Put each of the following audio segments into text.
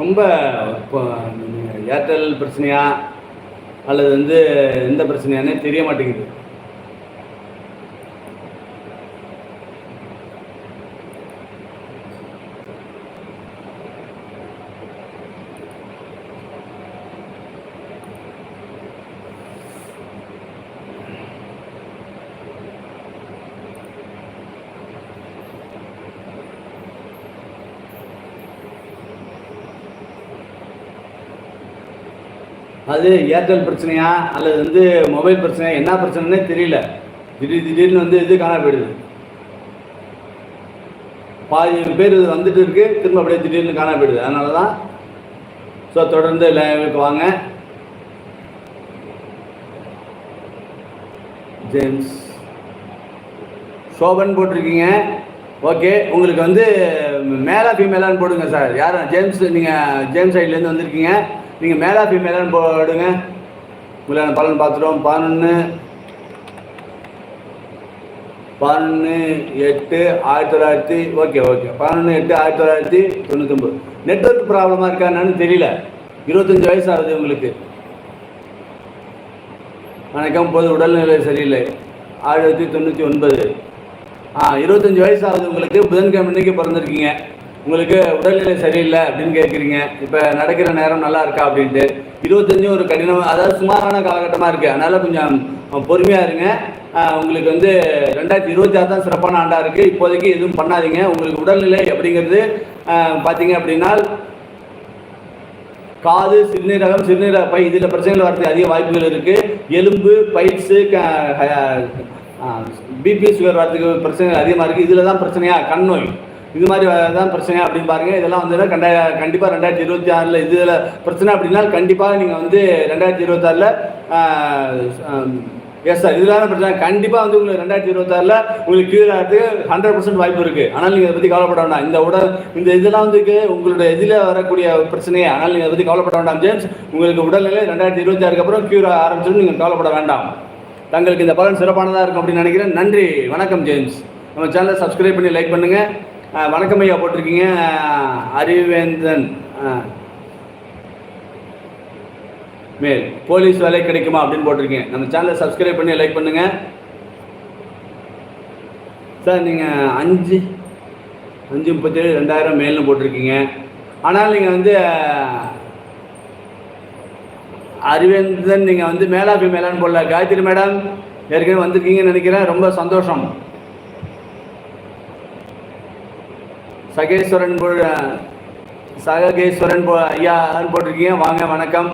ரொம்ப இப்போ ஏர்டெல் பிரச்சனையா? அல்லது வந்து எந்த பிரச்சனையானே தெரிய மாட்டேங்குது. அது ஏர்டெல் பிரச்சனையா அல்லது வந்து மொபைல் பிரச்சனையா என்ன பிரச்சனைனே தெரியல. திடீர் திடீர்னு வந்து இது காண போயிடுது. பாதி பேர் இது வந்துட்டு இருக்கு திரும்ப அப்படியே திடீர்னு காண போயிடுது. அதனால தான் ஸோ தொடர்ந்து லைவுக்கு வாங்க. ஜேம்ஸ். சோபன் போட்டிருக்கீங்க. ஓகே உங்களுக்கு வந்து மேலா ஃபீமேலான்னு போடுங்க சார். யார்? ஜேம்ஸ் நீங்கள் ஜேம்ஸ் சைட்லேருந்து வந்திருக்கீங்க. நீங்கள் மேலா ஃபீமேலான்னு போடுங்க உங்களான பலன் பார்த்துட்டோம். பதினொன்று பதினொன்று எட்டு ஆயிரத்தி தொள்ளாயிரத்தி ஓகே ஓகே. பதினொன்று எட்டு ஆயிரத்தி தொள்ளாயிரத்தி தொண்ணூத்தொம்பது. நெட்ஒர்க் ப்ராப்ளமாக இருக்கா என்னன்னு தெரியல. இருபத்தஞ்சி வயசு ஆகுது உங்களுக்கு வணக்கம் போது உடல்நிலை சரியில்லை. ஆயிரத்தி தொண்ணூற்றி ஒன்பது. ஆ இருபத்தஞ்சி வயசு ஆகுது உங்களுக்கு புதன்கிழமை இன்றைக்கி பிறந்திருக்கீங்க. உங்களுக்கு உடல்நிலை சரியில்லை அப்படின்னு கேட்குறீங்க இப்போ நடக்கிற நேரம் நல்லா இருக்கா அப்படின்ட்டு. இருபத்தஞ்சும் ஒரு கடினம் அதாவது சுமாரான காலகட்டமாக இருக்குது அதனால் கொஞ்சம் பொறுமையாக இருங்க. உங்களுக்கு வந்து ரெண்டாயிரத்தி இருபத்தி ஆறு தான் சிறப்பான ஆண்டாக இருக்குது இப்போதைக்கு எதுவும் பண்ணாதீங்க. உங்களுக்கு உடல்நிலை அப்படிங்கிறது பார்த்தீங்க அப்படின்னா காது சிறுநீரகம் சிறுநீரக பை இதில் பிரச்சனைகள் வரதுக்கு அதிக வாய்ப்புகள் இருக்குது எலும்பு பைட்ஸு பிபி சுகர் வரதுக்கு பிரச்சனைகள் அதிகமாக இருக்குது இதில் தான் பிரச்சனையாக கண் நோய். இது மாதிரி தான் பிரச்சனை அப்படின்னு பாருங்கள் இதெல்லாம் வந்து கண்ட கண்டிப்பாக ரெண்டாயிரத்தி இருபத்தி ஆறில் இதில் பிரச்சனை அப்படின்னா கண்டிப்பாக நீங்கள் வந்து ரெண்டாயிரத்தி இருபத்தாறில் எஸ் சார் இதெல்லாம் பிரச்சனை. கண்டிப்பாக வந்து உங்களுக்கு ரெண்டாயிரத்தி இருபத்தாறில் உங்களுக்கு கியூர் ஆகிறதுக்கு ஹண்ட்ரட் பர்சன்ட் வாய்ப்பு இருக்குது ஆனால் நீங்கள் அதை பற்றி கவலைப்பட வேண்டாம். இந்த உடல் இந்த இதெல்லாம் வந்து உங்களுடைய இதில் வரக்கூடிய பிரச்சனையே ஆனால் நீங்கள் அதை பற்றி கவலைப்பட வேண்டாம். ஜேம்ஸ் உங்களுக்கு உடல்நிலை ரெண்டாயிரத்தி இருபத்தி ஆறுக்கு அப்புறம் கியூர் ஆரம்பிச்சிடும். நீங்கள் கவலைப்பட வேண்டாம். தங்களுக்கு இந்த பலன் சிறப்பானதாக இருக்கும் அப்படின்னு நினைக்கிறேன். நன்றி. வணக்கம் ஜேம்ஸ். நம்ம சேனலை சப்ஸ்கிரைப் பண்ணி லைக் பண்ணுங்கள் வணக்கம் ஐயா போட்டிருக்கீங்க. அறிவேந்தன் மேல் போலீஸ் வேலை கிடைக்குமா அப்படின்னு போட்டிருக்கீங்க. நம்ம சேனலை சப்ஸ்கிரைப் பண்ணி லைக் பண்ணுங்கள் சார் நீங்கள் அஞ்சு அஞ்சு முப்பத்தேழு ரெண்டாயிரம் மேல்னு போட்டிருக்கீங்க. ஆனால் நீங்கள் வந்து அறிவேந்தன் நீங்கள் வந்து மேலாபி மேலான்னு போடல. காயத்ரி மேடம் ஏற்கனவே வந்திருக்கீங்கன்னு நினைக்கிறேன். ரொம்ப சந்தோஷம். சகேஸ்வரன் போ சககேஸ்வரன் போ ஐயா போட்டிருக்கீங்க. வாங்க வணக்கம்.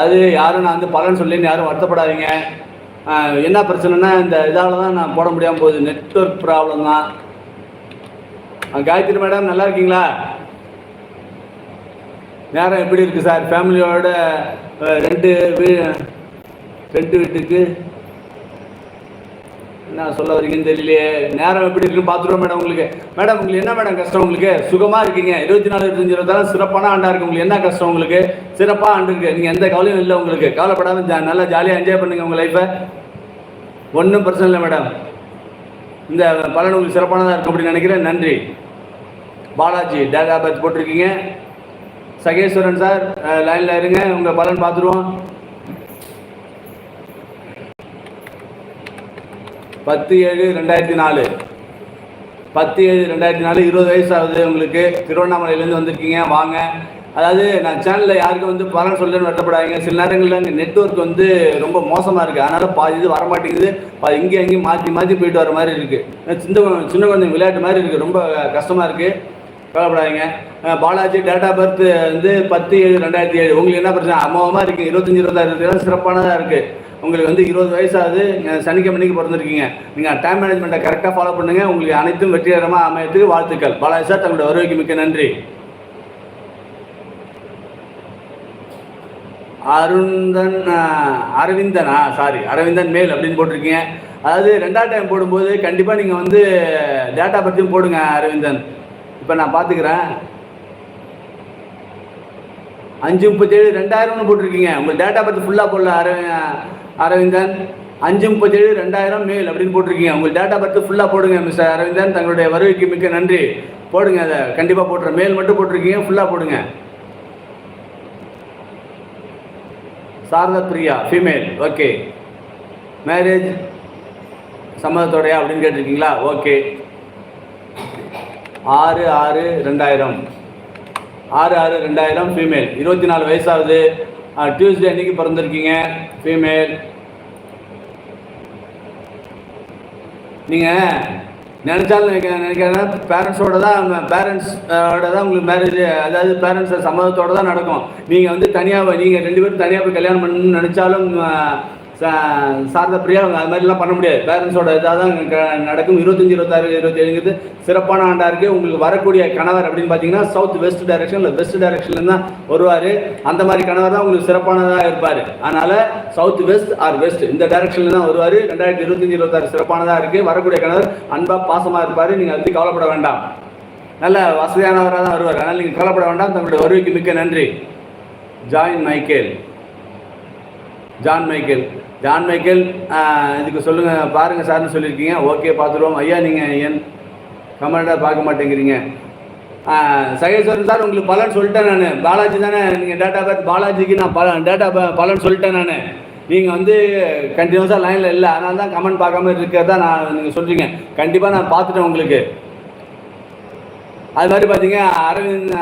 அது யாரும் நான் வந்து பலன் சொல்லின்னு யாரும் வருத்தப்படாதீங்க. என்ன பிரச்சனைனா இந்த இதால் தான் நான் போட முடியாமல் போகுது. நெட்ஒர்க் ப்ராப்ளம் தான். காயத்ரி மேடம் நல்லா இருக்கீங்களா? நேரம் எப்படி இருக்குது சார்? ஃபேமிலியோட ரெண்டு வீ ரெண்டு வீட்டுக்கு என்ன சொல்ல வரீங்கன்னு தெரியலையே. நேரம் எப்படி இருக்குன்னு பார்த்துருவோம் மேடம் உங்களுக்கு. மேடம் உங்களுக்கு என்ன மேடம் கஷ்டம் உங்களுக்கு? சுகமாக இருக்கீங்க. இருபத்தி நாலு இருபத்தஞ்சு இருபத்தாறு சிறப்பான ஆண்டாக இருக்கு. உங்களுக்கு என்ன கஷ்டம் உங்களுக்கு? சிறப்பாக ஆண்டுருக்கு நீங்கள் எந்த கவலையும் இல்லை உங்களுக்கு. கவலைப்படாம ஜா நல்லா ஜாலியாக என்ஜாய் பண்ணுங்கள் உங்கள் லைஃப்பை ஒன்றும் பிரச்சனை இல்லை மேடம். இந்த பலன் உங்களுக்கு சிறப்பானதாக இருக்கும் அப்படின்னு நினைக்கிறேன். நன்றி. பாலாஜி டேட்டா பர்த் போட்டிருக்கீங்க. சகேஸ்வரன் சார் லைனில் இருங்க. உங்கள் பலன் பார்த்துருவோம். பத்து ஏழு ரெண்டாயிரத்தி நாலு. பத்து ஏழு ரெண்டாயிரத்தி நாலு இருபது வயசு ஆகுது உங்களுக்கு. திருவண்ணாமலையிலேருந்து வந்திருக்கீங்க. வாங்க. அதாவது நான் சேனலில் யாருக்கும் வந்து பலன் சொல்லணும்னு வருத்தப்படாதீங்க. சில நேரங்களில் நெட்வொர்க் வந்து ரொம்ப மோசமாக இருக்குது அதனால் பாதி இது வரமாட்டேங்குது. பாதி இங்கேயும் அங்கேயும் மாற்றி மாற்றி போயிட்டு வர மாதிரி இருக்குது சின்ன சின்ன குழந்தை விளையாட்டு மாதிரி இருக்குது ரொம்ப கஷ்டமாக இருக்குது கவலைப்படாதீங்க. பாலாஜி பாலாஜி டேட்டா பர்த் வந்து பத்து ஏழு ரெண்டாயிரத்தி ஏழு. உங்களுக்கு என்ன பிரச்சனை? அமோகமாக இருக்குது இருபத்தஞ்சி இருபதாயிரத்தி சிறப்பானதாக இருக்குது உங்களுக்கு வந்து இருபது வயசாகுது சனிக்கிழமைக்கு பிறந்திருக்கீங்க. நீங்கள் டைம் மேனேஜ்மெண்ட்டை கரெக்டாக ஃபாலோ பண்ணுங்கள் உங்களுக்கு அனைத்தும் வெற்றிகரமாக அமையத்துக்கு வாழ்த்துக்கள். பாலாஜி சார் தங்களுடைய வருவைக்கு மிக்க நன்றி. அருந்தன் அரவிந்தனா? சாரி அரவிந்தன் மேல் அப்படின்னு போட்டிருக்கீங்க. அதாவது ரெண்டாவது டைம் போடும்போது கண்டிப்பாக நீங்கள் வந்து டேட்டா பற்றியும் போடுங்க அரவிந்தன். இப்போ நான் பார்த்துக்கிறேன் அஞ்சு முப்பத்தேழு ரெண்டாயிரம்னு போட்டிருக்கீங்க. உங்கள் டேட்டா பற்றி ஃபுல்லாக போடல அரவிந்த் அரவிந்தன் அஞ்சு முப்பத்தேழு ரெண்டாயிரம் மேல் அப்படின்னு போட்டிருக்கீங்க. உங்கள் டேட்டா பர்த் ஃபுல்லாக போடுங்க மிஸ்டர் அரவிந்தன். தங்களுடைய வருகைக்கு மிக்க நன்றி. போடுங்க அதை கண்டிப்பாக போட்டுறேன். மேல் மட்டும் போட்டிருக்கீங்க ஃபுல்லாக போடுங்க. Sharada Priya female okay marriage சம்மதத்தோடையா அப்படின்னு கேட்டிருக்கீங்களா? ஓகே ஆறு ஆறு ரெண்டாயிரம். ஆறு ஆறு ரெண்டாயிரம் ஃபீமேல் இருபத்தி நாலு வயசாகுது. டியூஸ்டே அன்னைக்கு பிறந்திருக்கீங்க ஃபீமேல் நீங்கள் நினச்சாலும் நினைக்கிறேன் பேரண்ட்ஸோட தான் பேரண்ட்ஸோட தான் உங்களுக்கு மேரேஜ் அதாவது பேரண்ட்ஸ் சம்மதத்தோட தான் நடக்கும். நீங்கள் வந்து தனியாக நீங்கள் ரெண்டு பேரும் தனியாக போய் கல்யாணம் பண்ணணும்னு நினச்சாலும் சாரதா பிரியா அது மாதிரிலாம் பண்ண முடியாது. பேரண்ட்ஸோட இதாக தான் க- நடக்கும். இருபத்தஞ்சி இருபத்தாறு இருபத்தேழுங்கிறது சிறப்பான ஆண்டாக இருக்குது உங்களுக்கு வரக்கூடிய கணவர் அப்படின்னு பார்த்தீங்கன்னா சவுத் வெஸ்ட் டைரக்ஷன் இல்லை வெஸ்ட் டைரக்ஷன்லேருந்து தான் வருவார். அந்த மாதிரி கணவர் தான் உங்களுக்கு சிறப்பானதாக இருப்பார். அதனால் சவுத் வெஸ்ட் ஆர் வெஸ்ட் இந்த டைரக்ஷனில் தான் வருவார். ரெண்டாயிரத்தி இருபத்தஞ்சி இருபத்தாறு சிறப்பானதாக இருக்குது வரக்கூடிய கணவர் அன்பாக பாசமாக இருப்பார். நீங்கள் அதுக்கு கவலைப்பட வேண்டாம். நல்ல வசதியானவராக தான் வருவார். அதனால் நீங்கள் கவலைப்பட வேண்டாம். தங்களுடைய வருகைக்கு மிக்க நன்றி. John Michael. John Michael. John Michael இதுக்கு சொல்லுங்கள் பாருங்கள் சார்னு சொல்லியிருக்கீங்க. ஓகே பார்த்துருவோம். ஐயா நீங்கள் என் கமெண்டாக பார்க்க மாட்டேங்கிறீங்க. சகேஸ்வரன் சார் உங்களுக்கு பலன் சொல்லிட்டேன் நான். பாலாஜி தானே நீங்கள் டேட்டா பர்த் பாலாஜிக்கு நான் பல டேட்டா பலன் சொல்லிட்டேன் நான். நீங்கள் வந்து கண்டினியூஸாக லைனில் இல்லை. அதனால தான் கமெண்ட் பார்க்காம இருக்கிறதா நான் நீங்கள் சொல்கிறீங்க கண்டிப்பாக நான் பார்த்துட்டேன் உங்களுக்கு. அது மாதிரி பார்த்தீங்க அரவிந்த்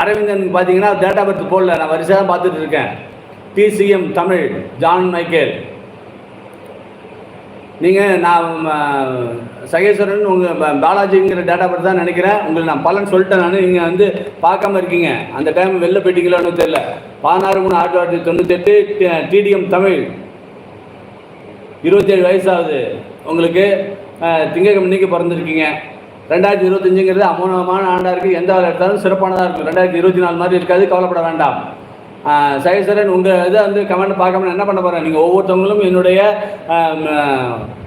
அரவிந்தன் பார்த்தீங்கன்னா டேட்டா பர்த் போடல. நான் வரிசையாக பார்த்துட்டு இருக்கேன். DCM Tamil John Michael. நீங்கள் நான் சகேஸ்வரன் உங்கள் பாலாஜிங்கிற டேட்டா பர்த் தான் நினைக்கிறேன். உங்களுக்கு நான் பலன் சொல்லிட்டேன் நான். நீங்கள் வந்து பார்க்காம இருக்கீங்க. அந்த டைம் வெளில போயிட்டீங்களான்னு தெரியல. பதினாறு மூணு ஆயிரத்தி தொள்ளாயிரத்தி தொண்ணூத்தெட்டு டிடிஎம் தமிழ். இருபத்தேழு வயசாகுது. உங்களுக்கு திங்கக்கிழமைக்கு திங்கட்கிழமை பிறந்திருக்கீங்க. ரெண்டாயிரத்தி இருபத்தஞ்சுங்கிறது அமோனமான ஆண்டாக இருக்குது எந்த வேலை எடுத்தாலும் சிறப்பானதாக இருக்கும். ரெண்டாயிரத்தி இருபத்தி நாலு மாதிரி இருக்காது. கவலைப்பட வேண்டாம். அஹ், சகேஸ்வரன் உங்கள் இதை வந்து கமெண்ட் பார்க்காம என்ன பண்ண போகிறேன் நீங்கள் ஒவ்வொருத்தவங்களும் என்னுடைய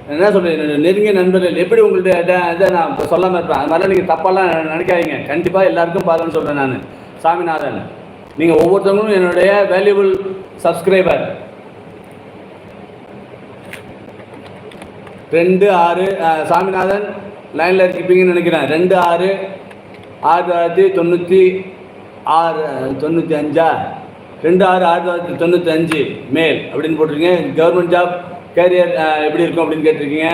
என்ன சொல்கிறது நெருங்கிய நண்பர்கள். எப்படி உங்களுடைய இதை- நான் இப்போ சொல்லாமல் இருப்பேன்? அது மாதிரிலாம் நீங்கள் தப்பாலாம் நினைக்காதீங்க. கண்டிப்பாக எல்லாருக்கும் பாருன்னு சொல்கிறேன் நான். சாமிநாதன் நீங்கள் ஒவ்வொருத்தவங்களும் என்னுடைய வேல்யூபிள் சப்ஸ்கிரைபர் ரெண்டு ஆறு சாமிநாதன் லைனில் இருக்கிப்பீங்கன்னு நினைக்கிறேன். ரெண்டு ஆறு ஆயிரத்தி தொள்ளாயிரத்தி தொண்ணூற்றி ஆறு தொண்ணூற்றி அஞ்சா? ரெண்டு ஆறு ஆயிரத்தி தொள்ளாயிரத்தி தொண்ணூற்றி அஞ்சு மேல் அப்படின்னு போட்டிருக்கீங்க. கவர்மெண்ட் ஜாப் கேரியர் எப்படி இருக்கும் அப்படின்னு கேட்டிருக்கீங்க.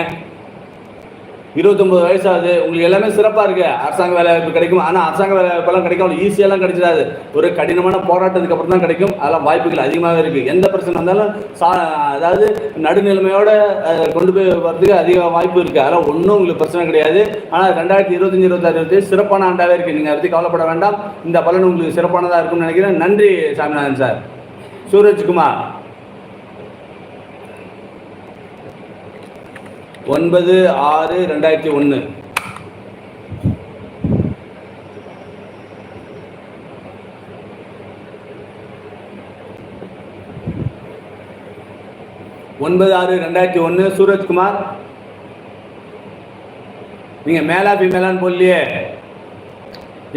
இருபத்தொம்பது வயசாகுது. உங்களுக்கு எல்லாமே சிறப்பாக இருக்குது அரசாங்க வேலை வாய்ப்பு கிடைக்கும். ஆனால் அரசாங்க வேலை வாய்ப்பெல்லாம் கிடைக்கும் அவ்வளோ ஈஸியெல்லாம் கிடைச்சிடாது. ஒரு கடினமான போராட்டத்துக்கு அப்புறம் தான் கிடைக்கும். அதெல்லாம் வாய்ப்புகள் அதிகமாகவே இருக்குது எந்த பிரச்சனை வந்தாலும் சா அதாவது நடுநிலைமையோட கொண்டு போய் வரதுக்கு அதிக வாய்ப்பு இருக்குது அதெல்லாம் ஒன்றும் உங்களுக்கு பிரச்சனை கிடையாது. ஆனால் ரெண்டாயிரத்தி இருபத்தஞ்சி இருபத்தாறு இருபத்தி சிறப்பான ஆண்டாகவே இருக்குது நீங்கள் அதை பற்றி கவலைப்பட வேண்டாம். இந்த பலன் உங்களுக்கு சிறப்பானதாக இருக்கும்னு நினைக்கிறேன். நன்றி சாமிநாதன் சார். சூரஜ்குமார். ஒன்பது ஆறு ரெண்டாயிரத்தி ஒன்று. ஒன்பது ஆறு ரெண்டாயிரத்தி ஒன்று சூரஜ்குமார். நீங்கள் மேலா ஃபீமேலான்னு போடலையே.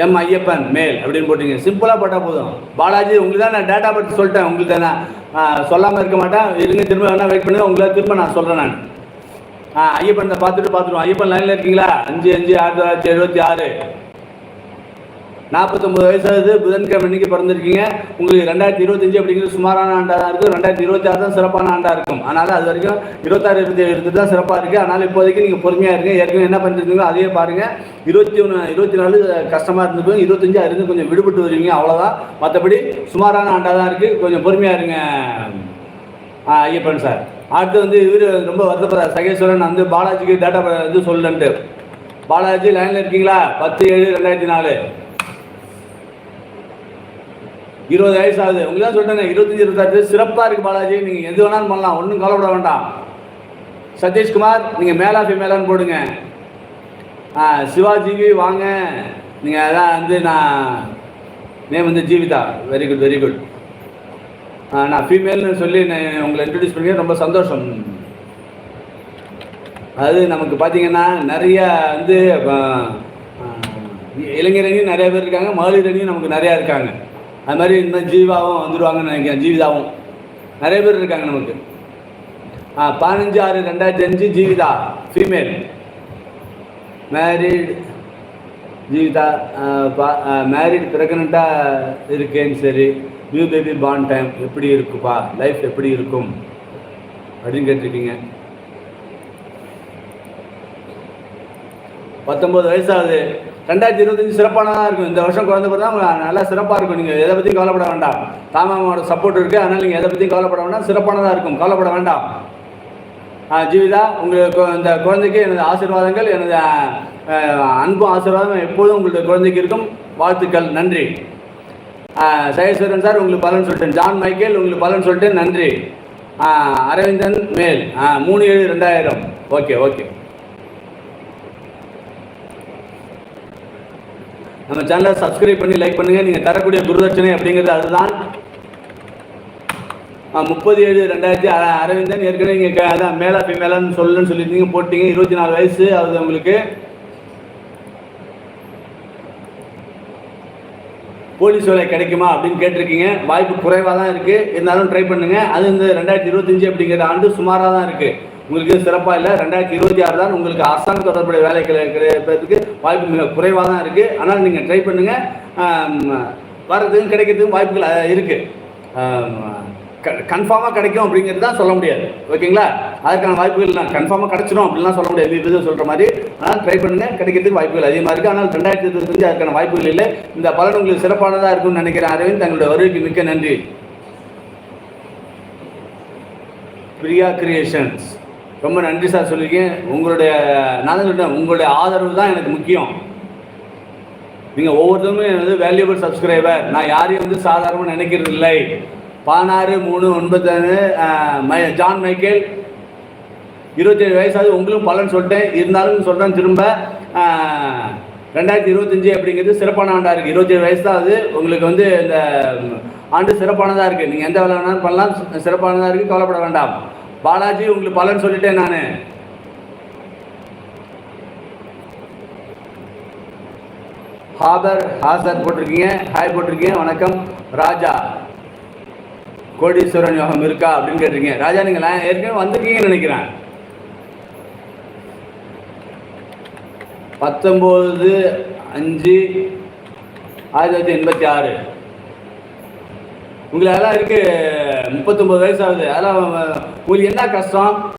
எம் ஐயப்பன் மேல் அப்படின்னு போட்டீங்க. சிம்பிளாக போட்டால் போதும். பாலாஜி உங்களுக்கு தான் நான் டேட்டா பற்றி சொல்லிட்டேன். உங்களுக்கு நான் சொல்லாமல் இருக்க மாட்டேன். இருங்க திரும்ப வேணால் வெயிட் பண்ணுங்கள் உங்களை திரும்ப நான் சொல்கிறேன் நான். ஐயப்பன் பார்த்துட்டு பார்த்துருவோம் ஐயப்பன் லைனில் இருக்கீங்களா? அஞ்சு அஞ்சு ஆயிரத்தி தொள்ளாயிரத்தி எழுபத்தி ஆறு. நாற்பத்தொம்பது வயசாகுது. புதன்கிழமை இன்னைக்கு பிறந்திருக்கீங்க. உங்களுக்கு ரெண்டாயிரத்தி இருபத்தஞ்சு அப்படிங்கிறது சுமாரான ஆண்டாக தான் இருக்கும். ரெண்டாயிரத்தி இருபத்தி ஆறு தான் சிறப்பான ஆண்டாக இருக்கும். அதனால் அது வரைக்கும் இருபத்தாறு இருபத்தி ஏழு தான் சிறப்பாக இருக்குது அதனால் இப்போதைக்கு நீங்கள் பொறுமையாக இருங்க. ஏற்கனவே என்ன பண்ணிருக்கீங்களோ அதையே பாருங்கள் இருபத்தி ஒன்று இருபத்தி நாலு கஷ்டமாக இருந்துக்கும் இருபத்தஞ்சு அதுலேருந்து கொஞ்சம் விடுபட்டு வருவீங்க. அவ்வளோதான் மற்றபடி சுமாரான ஆண்டாக தான் இருக்குது கொஞ்சம் பொறுமையாக இருங்க ஆ ஐயப்பன் சார். அடுத்து வந்து இவர் ரொம்ப வருத்தப்படுறார். சகேஸ்வரன் வந்து பாலாஜிக்கு டேட்டா வந்து சொல்லுன்ட்டு பாலாஜி லைனில் இருக்கீங்களா? பத்து ஏழு ரெண்டாயிரத்தி நாலு. இருபது வயசு ஆகுது. உங்களுக்கு தான் இருபத்தஞ்சி இருபத்தாறு. சிறப்பாக இருக்குது பாலாஜி. நீங்கள் எது வேணாலும் பண்ணலாம். ஒன்றும் கவலைப்பட வேண்டாம். சதீஷ்குமார் நீங்கள் மேலா ஃபீமேலான்னு போடுங்க. ஆ சிவாஜிவி வாங்க. நீங்கள் அதான் வந்து நான் நேம் வந்து Jeevitha. Very good very good நான் ஃபீமேல்னு சொல்லி நான் உங்களை இன்ட்ரடியூஸ் பண்ணி ரொம்ப சந்தோஷம். அது நமக்கு பார்த்தீங்கன்னா நிறையா வந்து இளைஞரணியும் நிறைய பேர் இருக்காங்க. மகளிர் அணியும் நமக்கு நிறையா இருக்காங்க. அது மாதிரி இன்னும் ஜீவாவும் வந்துடுவாங்கன்னு நினைக்கிறேன். ஜீவிதாவும். நிறைய பேர் இருக்காங்க நமக்கு. ஆ பதினஞ்சு ஆறு ரெண்டாயிரத்தி அஞ்சு Jeevitha female married Jeevitha married ப்ரெக்னெண்ட்டாக இருக்கேன்னு சரி. நியூ பேபி பார்ன் டைம் எப்படி இருக்குப்பா? லைஃப் எப்படி இருக்கும்? அப்படின்னு கேட்டிருக்கீங்க. பத்தொம்பது வயசாகுது. ரெண்டாயிரத்தி இருபத்தஞ்சு சிறப்பானதாக இருக்கும். இந்த வருஷம் குழந்தை பிறந்தா நல்லா சிறப்பாக இருக்கும். நீங்கள் எதை பற்றியும் கவலைப்பட வேண்டாம். தாமாவோட சப்போர்ட் இருக்குது அதனால் நீங்கள் எதை பற்றியும் கவலைப்பட வேண்டாம். சிறப்பானதாக இருக்கும். கவலைப்பட வேண்டாம். ஆ, ஜீவிதா உங்களுக்கு இந்த குழந்தைக்கு எனது ஆசீர்வாதங்கள் எனது அன்பும் ஆசீர்வாதம் எப்போதும் உங்களுடைய குழந்தைக்கு இருக்கும். வாழ்த்துக்கள். நன்றி. ஆ, சார் உங்களுக்கு பலன் சொல்லிட்டேன். ஜான் மைக்கேல் உங்களுக்கு பலன் சொல்லிட்டேன். நன்றி. அரவிந்தன் மேல். மூணு ஏழு ரெண்டாயிரம். Okay okay. நம்ம சேனலை சப்ஸ்கிரைப் பண்ணி லைக் பண்ணுங்க. நீங்க தரக்கூடிய குருதட்சணை அப்படிங்கிறது அதுதான். முப்பது ஏழு ரெண்டாயிரத்தி அரவிந்தன். ஏற்கனவே நீங்கள் அதான் மேலா ஃபீமேலான்னு சொல்லுன்னு சொல்லியிருந்தீங்க. போட்டீங்க. இருபத்தி நாலு வயசு அது உங்களுக்கு. போலீஸ் வேலை கிடைக்குமா அப்படின்னு கேட்டிருக்கீங்க. வாய்ப்பு குறைவாக தான் இருக்குது இருந்தாலும் ட்ரை பண்ணுங்க. அது இந்த ரெண்டாயிரத்தி இருபத்தஞ்சு அப்படிங்கிற ஆண்டு சுமாராக தான் இருக்குது உங்களுக்கு சிறப்பாக இல்லை. ரெண்டாயிரத்தி இருபத்தி ஆறு தான் உங்களுக்கு அரசாங்க தொடர்புடைய வேலைகளை கிடைப்பதற்கு வாய்ப்பு மிக குறைவாக தான் இருக்குது ஆனால் நீங்கள் ட்ரை பண்ணுங்கள் வர்றதுக்கும் கிடைக்கிறதுக்கும் வாய்ப்புகள் இருக்குது கன்ஃபார்மாக கிடைக்கும் அப்படிங்கிறது தான் சொல்ல முடியாது. ஓகேங்களா? அதற்கான வாய்ப்புகள் நான் கன்ஃபார்மாக கிடைச்சிடும் அப்படிலாம் சொல்ல முடியாது. இது சொல்கிற மாதிரி. ஆனால் ட்ரை பண்ணேன் கிடைக்கிறதுக்கு வாய்ப்புகள் அதிகமாக இருக்குது ஆனால் ரெண்டாயிரத்தி இருபத்தஞ்சு அதுக்கான வாய்ப்புகள் இல்லை. இந்த பலன் உங்களுக்கு சிறப்பானதாக இருக்கும்னு நினைக்கிறேன். அரவிந்த் தங்களுடைய வருகைக்கு மிக்க நன்றி. பிரியா கிரியேஷன்ஸ். ரொம்ப நன்றி சார் சொல்லியிருக்கேன் உங்களுடைய நான் சொல்லிட்டேன் உங்களுடைய ஆதரவு தான் எனக்கு முக்கியம். நீங்கள் ஒவ்வொருத்தருமே வந்து வேல்யூபிள் சப்ஸ்கிரைபர் நான் யாரையும் வந்து சாதாரணமாக நினைக்கிறது இல்லை பதினாறு மூணு ஒன்பத்தாறு மை ஜான் மைக்கேல் இருபத்தேழு வயசாவது உங்களும் பலன் சொல்லிட்டேன். இருந்தாலும் சொல்கிறேன் திரும்ப ரெண்டாயிரத்தி இருபத்தஞ்சி அப்படிங்கிறது சிறப்பான ஆண்டாக இருக்குது இருபத்தேழு வயசு தான் அது உங்களுக்கு வந்து இந்த ஆண்டு சிறப்பானதாக இருக்குது நீங்கள் எந்த வேலை வேணாலும் பண்ணலாம். சிறப்பானதாக இருக்குது கவலைப்பட வேண்டாம். பாலாஜி உங்களுக்கு பலன் சொல்லிட்டேன் நான். ஹாபர் ஹாசர் போட்டிருக்கீங்க. ஹாய் போட்டிருக்கீங்க. வணக்கம். ராஜா கோடீஸ்வரன் யோகம் இருக்கா அப்படின்னு கேட்டிருக்கீங்க. ராஜா நீங்கள் ஏற்கனவே வந்திருக்கீங்கன்னு நினைக்கிறேன். பத்தொம்போது அஞ்சு ஆயிரத்தி தொள்ளாயிரத்தி எண்பத்தி ஆறு. உங்களுக்கு அதெல்லாம் இருக்கு முப்பத்தொம்பது வயசு ஆகுது. அதெல்லாம் உங்களுக்கு என்ன கஷ்டம்?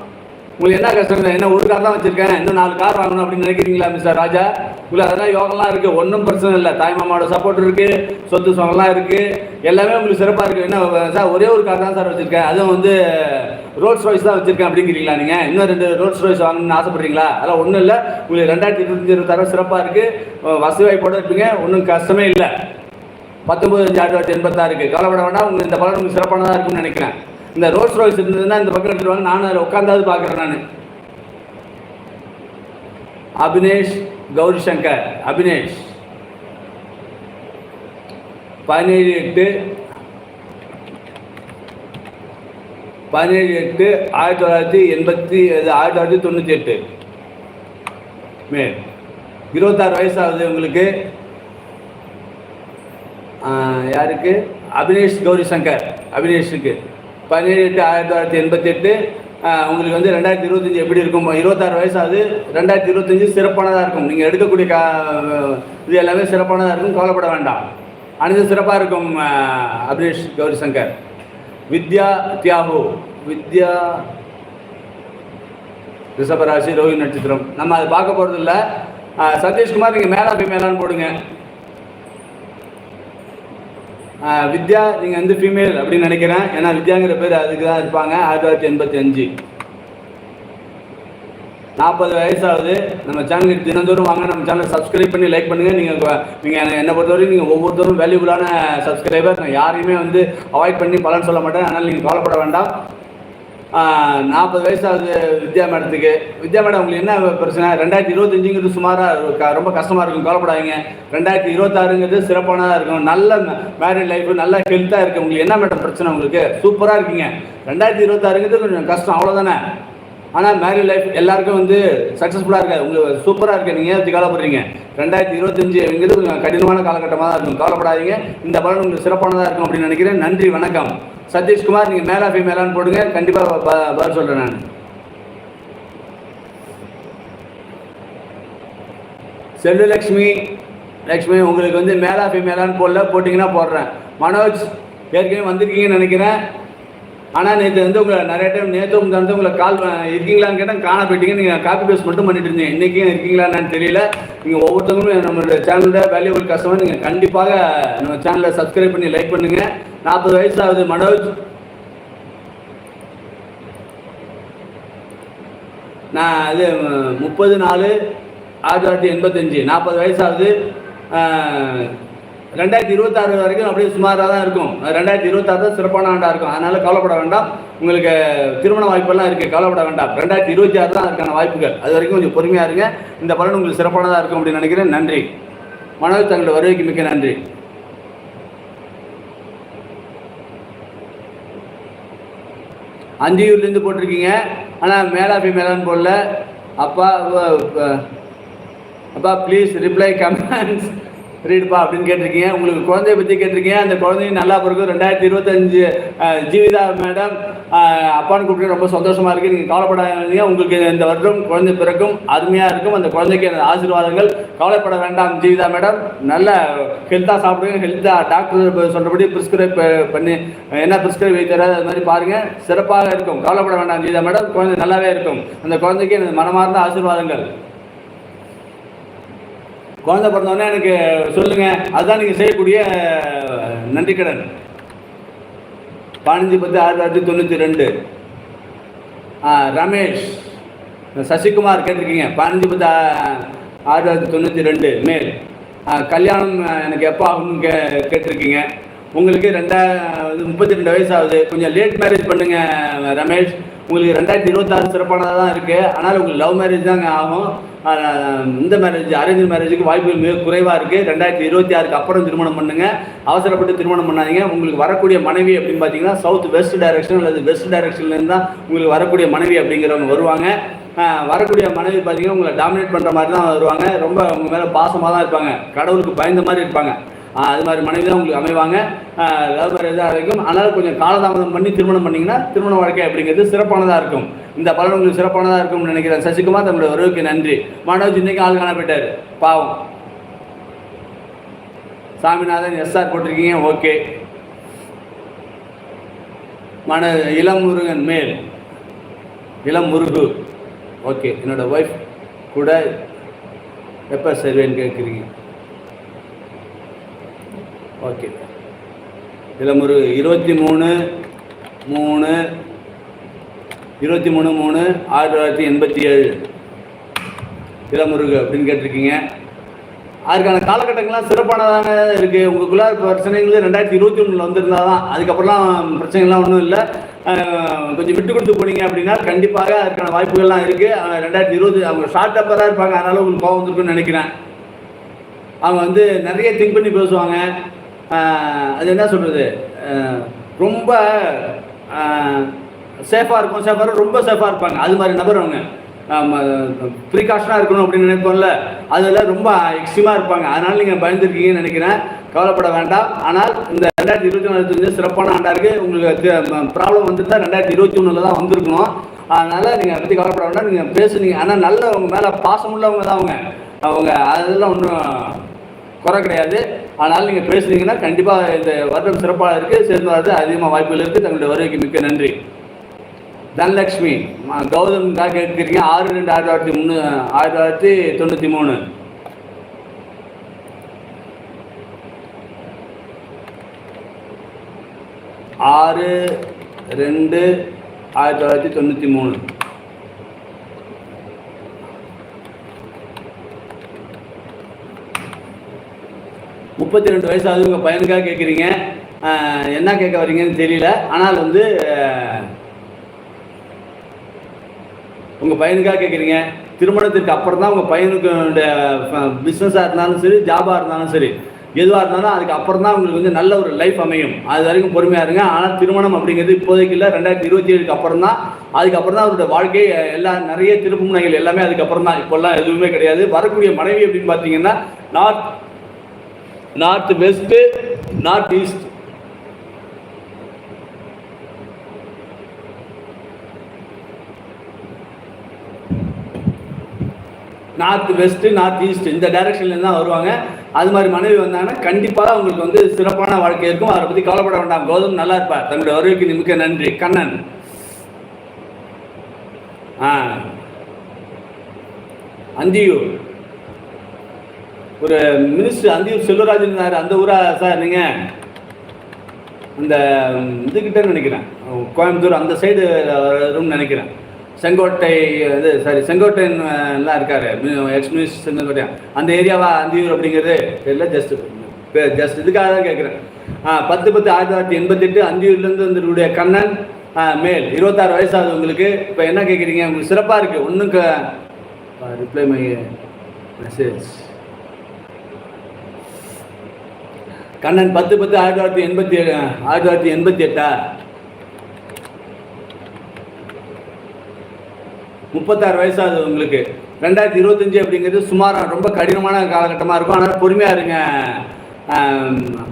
உங்களுக்கு என்ன கஷ்டம் இல்லை? என்ன ஒரு கார் தான் வச்சிருக்கேன் இன்னும் நாலு கார் வாங்கணும் அப்படின்னு நினைக்கிறீங்களா மிஸ்டர் ராஜா? உங்களுக்கு அதெல்லாம் யோகம்லாம் இருக்குது ஒன்றும் பிரச்சனை இல்லை. தாய் மாமாவோட சப்போர்ட் இருக்குது சொத்து சுகம்லாம் இருக்குது எல்லாமே உங்களுக்கு சிறப்பாக இருக்குது என்ன சார் ஒரே ஒரு கார் தான் சார் வச்சுருக்கேன். அதுவும் வந்து ரோல்ஸ் ராய்ஸ் தான் வச்சுருக்கேன் அப்படிங்கிறீங்களா நீங்கள் இன்னும் ரெண்டு ரோல்ஸ் ராய்ஸ் வாங்கணும்னு ஆசைப்படுறீங்களா? அதெல்லாம் ஒன்றும் இல்லை. உங்களுக்கு ரெண்டாயிரத்தி இருபத்தஞ்சு இருபத்தாறு சிறப்பாக இருக்குது வசதி வாய்ப்போட இருப்பீங்க. ஒன்றும் கஷ்டமே இல்லை. பத்தொம்பது அஞ்சு ஆயிரத்தி தொள்ளாயிரத்தி எண்பத்தாறுக்கு. கவலைப்பட வேண்டாம். உங்களுக்கு இந்த பலன் உங்களுக்கு சிறப்பானதாக இருக்கும்னு நினைக்கிறேன். இந்த ரோல்ஸ் ராய்ஸ் இருந்ததுன்னா இந்த பக்கம் எடுத்துருவாங்க நானும் அதில் உட்காந்தாவது பார்க்குறேன் நான். அபினேஷ் கௌரி சங்கர் அபினேஷ். பதினேழு எட்டு. பதினேழு எட்டு ஆயிரத்தி தொள்ளாயிரத்தி எண்பத்தி ஆயிரத்தி தொள்ளாயிரத்தி தொண்ணூற்றி எட்டு. மே. இருபத்தாறு வயசாகுது உங்களுக்கு. யாருக்கு? அபினேஷ் கௌரி சங்கர் அபினேஷுக்கு. பதினேழு எட்டு ஆயிரத்தி தொள்ளாயிரத்தி எண்பத்தி எட்டு உங்களுக்கு வந்து ரெண்டாயிரத்தி இருபத்தஞ்சி எப்படி இருக்கும்? இருபத்தாறு வயசாகுது ரெண்டாயிரத்தி இருபத்தஞ்சி சிறப்பானதாக இருக்கும். நீங்கள் எடுக்கக்கூடிய கா இது எல்லாமே சிறப்பானதாக இருக்கும் கவலைப்பட வேண்டாம். அனைத்து சிறப்பாக இருக்கும் ஆஹ் அபினேஷ் கௌரி சங்கர் வித்யா தியாகு வித்யா ரிஷபராசி ரோஹி நட்சத்திரம். நம்ம அதை பார்க்க போகிறது இல்லை சதீஷ்குமார் நீங்கள் மேலே போய் மேலான்னு போடுங்க. வித்யா நீங்கள் வந்து ஃபீமேல் அப்படின்னு நினைக்கிறேன். ஏன்னா வித்யாங்கிற பேர் அதுக்கு தான் இருப்பாங்க. ஆயிரத்தி தொள்ளாயிரத்தி எண்பத்தி அஞ்சு. நாற்பது வயசாகுது. நம்ம சேனலுக்கு தினந்தோறும் வாங்க. நம்ம சேனலை சப்ஸ்கிரைப் பண்ணி லைக் பண்ணுங்கள் நீங்கள் நீங்கள் என்னை பொறுத்தவரைக்கும் நீங்கள் ஒவ்வொருத்தரும் வேல்யூபுளான சப்ஸ்கிரைபர் நான் யாரையுமே வந்து அவாய்ட் பண்ணி பலன் சொல்ல மாட்டேன். அதனால் நீங்கள் கவலைப்பட வேண்டாம். நாற்பது வயசாகுது வித்யா மேடத்துக்கு. வித்யா மேடம் உங்களுக்கு என்ன பிரச்சனை? ரெண்டாயிரத்தி இருபத்தஞ்சுங்கிறது சுமாராக ரொம்ப கஷ்டமாக இருக்கும் கவலைப்படாதீங்க. ரெண்டாயிரத்தி இருபத்தாறுங்கிறது சிறப்பானதாக இருக்கும். நல்ல மேரிட் லைஃப் நல்ல ஹெல்த்தாக இருக்குது உங்களுக்கு என்ன மேடம் பிரச்சனை உங்களுக்கு? சூப்பராக இருக்கீங்க. ரெண்டாயிரத்தி இருபத்தாறுங்கிறது கொஞ்சம் கஷ்டம் அவ்வளோதானே ஆனால் மேரிட் லைஃப் எல்லாருக்கும் வந்து சக்ஸஸ்ஃபுல்லாக இருக்காது. உங்களுக்கு சூப்பராக இருக்கு. நீங்கள் ஏன் கவலைப்படுறீங்க? ரெண்டாயிரத்தி இருபத்தஞ்சுங்கிறது கொஞ்சம் கடினமான காலகட்டமாக தான் இருக்கும். கவலைப்படாதீங்க. இந்த பலன் உங்களுக்கு சிறப்பானதாக இருக்கும் அப்படின்னு நினைக்கிறேன். நன்றி வணக்கம். சதீஷ்குமார் நீங்கள் மேலா ஃபீமேலான்னு போடுங்க. கண்டிப்பாக பதில் சொல்கிறேன் நான். செல்லு லக்ஷ்மி உங்களுக்கு வந்து மேலா ஃபீமேலான்னு போடல போட்டிங்கன்னா போடுறேன். மனோஜ் ஏற்கனவே வந்திருக்கீங்கன்னு நினைக்கிறேன். ஆனால் நேற்று வந்து உங்களை நிறைய டைம் நேற்று உங்கள் வந்து உங்களை கால் இருக்கீங்களான்னு கேட்டால் காண போயிட்டீங்க நீங்கள் காப்பி பேஸ்ட் மட்டும் பண்ணிட்டு இருந்தீங்க. இன்றைக்கும் இருக்கீங்களான்னு தெரியல. நீங்கள் ஒவ்வொருத்தவங்களும் நம்மளோட சேனலோட வேல்யூபிள் கஸ்டமர் நீங்கள் கண்டிப்பாக நம்ம சேனலை சப்ஸ்கிரைப் பண்ணி லைக் பண்ணுங்கள் நாற்பது வயசாகுது மனோஜ். நான் இது முப்பது நாலு ஆயிரத்தி தொள்ளாயிரத்தி எண்பத்தஞ்சு. நாற்பது வயசாகுது. ரெண்டாயிரத்தி இருபத்தாறு வரைக்கும் அப்படியே சுமாராக தான் இருக்கும். ரெண்டாயிரத்தி இருபத்தாறு தான் சிறப்பான ஆண்டாக இருக்கும். அதனால் கவலைப்பட வேண்டாம். உங்களுக்கு திருமண வாய்ப்பெல்லாம் இருக்குது கவலைப்பட வேண்டாம். ரெண்டாயிரத்தி இருபத்தி ஆறு தான் அதுக்கான வாய்ப்புகள். அது வரைக்கும் கொஞ்சம் பொறுமையாக இருங்க. இந்த பலன் உங்களுக்கு சிறப்பானதாக இருக்கும் அப்படின்னு நினைக்கிறேன். நன்றி. மனோஜ் தங்களோட வருகைக்கு மிக்க நன்றி. அந்தியூர்லேருந்து போட்டிருக்கீங்க. ஆனால் மேலாபி மேலான்னு போடல. அப்பா அப்பா ப்ளீஸ் ரிப்ளை கமெண்ட்ஸ் ரீடுப்பா அப்படின்னு கேட்டிருக்கீங்க. உங்களுக்கு குழந்தைய பற்றி கேட்டிருக்கீங்க. அந்த குழந்தையும் நல்லா பிறகு ரெண்டாயிரத்தி இருபத்தஞ்சு ஜீவிதா மேடம் அப்பான்னு கூப்பிட்டு ரொம்ப சந்தோஷமாக இருக்குது நீங்கள் கவலைப்படாதீங்க. உங்களுக்கு இந்த வருடம் குழந்தை பிறக்கும் அருமையாக இருக்கும். அந்த குழந்தைக்கு எனது ஆசீர்வாதங்கள். கவலைப்பட வேண்டாம் ஜீவிதா மேடம். நல்ல ஹெல்த்தாக சாப்பிடுங்க. ஹெல்த்தாக டாக்டர் சொல்கிறபடி ப்ரிஸ்கிரைப் பண்ணி என்ன ப்ரிஸ்கிரைப் வைக்கிறாரு அது மாதிரி பாருங்கள் சிறப்பாக இருக்கும். கவலைப்பட வேண்டாம் ஜீவிதா மேடம். குழந்தை நல்லாவே இருக்கும். அந்த குழந்தைக்கு எனது மனமார்ந்த ஆசீர்வாதங்கள். குழந்தை பிறந்தவொடனே எனக்கு சொல்லுங்க. அதுதான் நீங்கள் செய்யக்கூடிய நன்றிக்கடன் பதினஞ்சு பத்து ஆயிரத்தி தொள்ளாயிரத்தி தொண்ணூற்றி ரெண்டு. ரமேஷ் சசிகுமார் கேட்டிருக்கீங்க. பதினஞ்சு பத்து ஆயிரத்தி தொள்ளாயிரத்தி தொண்ணூற்றி ரெண்டு மேல். கல்யாணம் எனக்கு எப்போ ஆகும்னு கே கேட்டிருக்கீங்க. உங்களுக்கு ரெண்டா முப்பத்தி ரெண்டு வயசு ஆகுது கொஞ்சம் லேட் மேரேஜ் பண்ணுங்க ரமேஷ். உங்களுக்கு ரெண்டாயிரத்தி இருபத்தாறு சிறப்பானதாக தான் இருக்குது ஆனால் உங்களுக்கு லவ் மேரேஜ் தாங்க ஆகும். இந்த மேரேஜ் அரேஞ்ச் மேரேஜுக்கு வாய்ப்புகள் மிக குறைவாக இருக்குது ரெண்டாயிரத்தி இருபத்தி ஆறுக்கு அப்புறம் திருமணம் பண்ணுங்க. அவசரப்பட்டு திருமணம் பண்ணாதீங்க. உங்களுக்கு வரக்கூடிய மனைவி அப்படின்னு பார்த்தீங்கன்னா சவுத் வெஸ்ட் டைரக்ஷன் அல்லது வெஸ்ட் டைரக்ஷன்லேருந்து தான் உங்களுக்கு வரக்கூடிய மனைவி அப்படிங்கிறவங்க வருவாங்க. வரக்கூடிய மனைவி பார்த்தீங்கன்னா உங்களை டாமினேட் பண்ணுற மாதிரி தான் வருவாங்க. ரொம்ப உங்கள் மேலே பாசமாக தான் இருப்பாங்க. கடவுளுக்கு பயந்த மாதிரி இருப்பாங்க. அது மாதிரி மனைவி தான் உங்களுக்கு அமைவாங்க. லவ் மேரேஜாக இருக்கும். ஆனால் கொஞ்சம் காலதாமதம் பண்ணி திருமணம் பண்ணிங்கன்னா திருமண வாழ்க்கை அப்படிங்கிறது சிறப்பானதாக இருக்கும். இந்த பலன் உங்களுக்கு சிறப்பானதாக இருக்கும்னு நினைக்கிறேன். சசிகுமார் தங்களுடைய உறவுக்கு நன்றி. மனோஜ் இன்னைக்கு ஆள் காணப்பட்டார். பாவம். சாமிநாதன் எஸ்ஆர் போட்டிருக்கீங்க. ஓகே. மன இளம் முருகன் மேல். இளம் முருகு. ஓகே. என்னோட ஒய்ஃப் கூட எப்போ சர்வேன்னு கேட்குறீங்க ஓகே. இளமுருகு இருபத்தி மூணு மூணு இருபத்தி மூணு மூணு ஆயிரத்தி தொள்ளாயிரத்தி எண்பத்தி ஏழு. இளமுருகு அப்படின்னு கேட்டிருக்கீங்க. அதுக்கான காலகட்டங்கள்லாம் சிறப்பானதாக இருக்குது உங்களுக்குள்ள பிரச்சனைகள் ரெண்டாயிரத்தி இருபத்தி ஒன்றில் வந்திருந்தா தான் அதுக்கப்புறம்லாம் பிரச்சனைகள்லாம் ஒன்றும் இல்லை. கொஞ்சம் விட்டு கொடுத்து போனீங்க அப்படின்னா கண்டிப்பாக அதுக்கான வாய்ப்புகள்லாம் இருக்குது ரெண்டாயிரத்தி இருபது அவங்க ஷார்ட் டப்பராக இருப்பாங்க. அதனால உங்களுக்கு கோவம் வந்திருக்குன்னு நினைக்கிறேன். அவங்க வந்து நிறைய திங்க் பண்ணி பேசுவாங்க. அது என்ன சொல்கிறது ரொம்ப சேஃபாக இருக்கும் சேஃபாக ரொம்ப சேஃபாக இருப்பாங்க. அது மாதிரி நபர் அவங்க. ப்ரிகாஷனாக இருக்கணும் அப்படின்னு நினைப்போம்ல அதில் ரொம்ப எக்ஸ்ட்ரீமாக இருப்பாங்க. அதனால் நீங்கள் பயந்துருக்கீங்கன்னு நினைக்கிறேன். கவலைப்பட வேண்டாம். ஆனால் இந்த ரெண்டாயிரத்தி இருபத்தி நாலு சிறப்பான ஆண்டாக இருக்குது உங்களுக்கு ப்ராப்ளம் வந்துருந்தா ரெண்டாயிரத்தி இருபத்தி ஒன்றில் தான் வந்திருக்கணும். அதனால் நீங்கள் பற்றி கவலைப்பட வேண்டாம். நீங்கள் பேசுனீங்க. ஆனால் நல்ல உங்கள் மேலே பாசம் உள்ளவங்க தான் அவங்க. அவங்க அதெல்லாம் ஒன்றும் குறை கிடையாது. ஆனால் நீங்கள் பேசுனீங்கன்னா கண்டிப்பாக இந்த வருடம் சிறப்பாக இருக்குது சேர்ந்து வர்றது அதிகமாக வாய்ப்புகள் இருக்குது தங்களுடைய வருகைக்கு மிக்க நன்றி. தனலக்ஷ்மி கௌதம் கேட்குறீங்க ஆறு ரெண்டு ஆயிரத்தி தொள்ளாயிரத்தி மூணு ஆயிரத்தி தொள்ளாயிரத்தி தொண்ணூற்றி மூணு. ஆறு ரெண்டு ஆயிரத்தி தொள்ளாயிரத்தி தொண்ணூற்றி மூணு. முப்பத்தி ரெண்டு வயசு உங்கள் பையனுக்காக கேட்குறீங்க. என்ன கேட்க வரீங்கன்னு தெரியல. ஆனால் வந்து உங்கள் பையனுக்காக கேட்குறீங்க திருமணத்திற்கு அப்புறம் தான் உங்கள் பையனுக்கு பிஸ்னஸாக இருந்தாலும் சரி ஜாபாக இருந்தாலும் சரி எதுவாக இருந்தாலும் அதுக்கு அப்புறம் தான் உங்களுக்கு வந்து நல்ல ஒரு லைஃப் அமையும். அது வரைக்கும் பொறுமையாக இருங்க. ஆனால் திருமணம் அப்படிங்கிறது இப்போதைக்கு இல்லை. ரெண்டாயிரத்தி இருபத்தி ஏழுக்கு அப்புறம் தான் அதுக்கப்புறம் தான் அவரோட வாழ்க்கை எல்லா நிறைய திருப்புமுனைகள் எல்லாமே அதுக்கப்புறம் தான் இப்போல்லாம் எதுவுமே கிடையாது. வரக்கூடிய மனைவி அப்படின்னு பார்த்தீங்கன்னா north north west north east north west north east இந்த டைரக்ஷன்லேருந்து தான் வருவாங்க. அது மாதிரி மனைவி வந்தாங்கன்னா கண்டிப்பாக அவங்களுக்கு வந்து சிறப்பான வாழ்க்கை இருக்கும். அதை பற்றி கவலைப்பட வேண்டாம். கௌதம் நல்லா இருப்பார். தன்னுடைய வருகைக்கு மிக்க நன்றி. கண்ணன். ஆ. அந்தியூர் ஒரு மினிஸ்டர் அந்தியூர் செல்வராஜன் இருந்தார். அந்த ஊரா சார் நீங்கள் அந்த இதுக்கிட்ட நினைக்கிறேன். கோயம்புத்தூர் அந்த சைடு வரும்னு நினைக்கிறேன். செங்கோட்டை இது சாரி செங்கோட்டையன் எல்லாம் இருக்காரு. எக்ஸ் மினிஸ்டர் செங்கோட்டையன் அந்த ஏரியாவா அந்தியூர் அப்படிங்கிறது தெரியல ஜஸ்ட் ஜஸ்ட் இதுக்காக தான் கேட்குறேன் ஆ பத்து பத்து ஆயிரத்தி தொள்ளாயிரத்தி எண்பத்தெட்டு அந்தியூர்லேருந்து வந்துடைய கண்ணன் மேல் இருபத்தாறு வயசாகுது உங்களுக்கு. இப்போ என்ன கேட்குறீங்க உங்களுக்கு சிறப்பாக இருக்குது ஒன்றும் ரிப்ளை மை மெசேஜ் கண்ணன் பத்து பத்து ஆயிரத்தி தொள்ளாயிரத்தி எண்பத்தி ஏழு ஆயிரத்தி தொள்ளாயிரத்தி எண்பத்தி எட்டா? முப்பத்தாறு வயசாகுது உங்களுக்கு. ரெண்டாயிரத்தி இருபத்தஞ்சி அப்படிங்கிறது சுமார் ரொம்ப கடினமான காலகட்டமாக இருக்கும். ஆனால் பொறுமையாக இருங்க.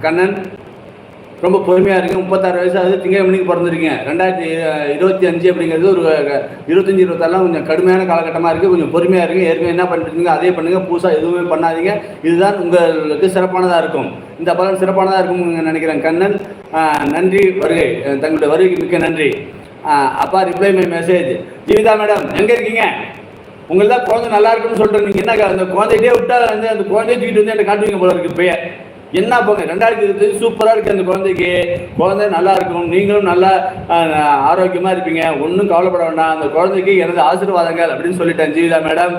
கண்ணன் ரொம்ப பொறுமையாக இருக்குது முப்பத்தாறு வயசாகுது திங்கட்கிழமைக்கு பிறந்திருக்கீங்க. ரெண்டாயிரத்தி இருபத்தி அஞ்சு அப்படிங்கிறது ஒரு இருபத்தஞ்சி இருபத்தாலாம் கொஞ்சம் கடுமையான காலகட்டமாக இருக்குது கொஞ்சம் பொறுமையாக இருக்குது ஏற்கனவே என்ன பண்ணுறீங்க அதே பண்ணுங்கள் புதுசாக எதுவுமே பண்ணாதீங்க. இதுதான் உங்களுக்கு சிறப்பானதாக இருக்கும். இந்த பலன் சிறப்பானதாக இருக்கும்னு நினைக்கிறேன். கண்ணன் நன்றி வருகை. தங்களுடைய வருகைக்கு மிக்க நன்றி. அப்பா reply my message Jeevitha madam எங்கே இருக்கீங்க? உங்களுக்கு தான் குழந்தை நல்லா இருக்குன்னு சொல்கிறேன் நீங்கள் என்ன அந்த குழந்தைகிட்டே விட்டா வந்து அந்த குழந்தைய தூக்கிட்டு வந்து என்ன காட்டுவீங்க போல இருக்கு இப்பயே. என்ன போங்க ரெண்டாயிரத்தி இருபத்தஞ்சு சூப்பராக இருக்குது அந்த குழந்தைக்கு. குழந்தை நல்லா இருக்கும். நீங்களும் நல்லா ஆரோக்கியமாக இருப்பீங்க. ஒன்றும் கவலைப்பட வேண்டாம். அந்த குழந்தைக்கு எனது ஆசீர்வாதங்கள் அப்படின்னு சொல்லிட்டேன் ஜீவிதா மேடம்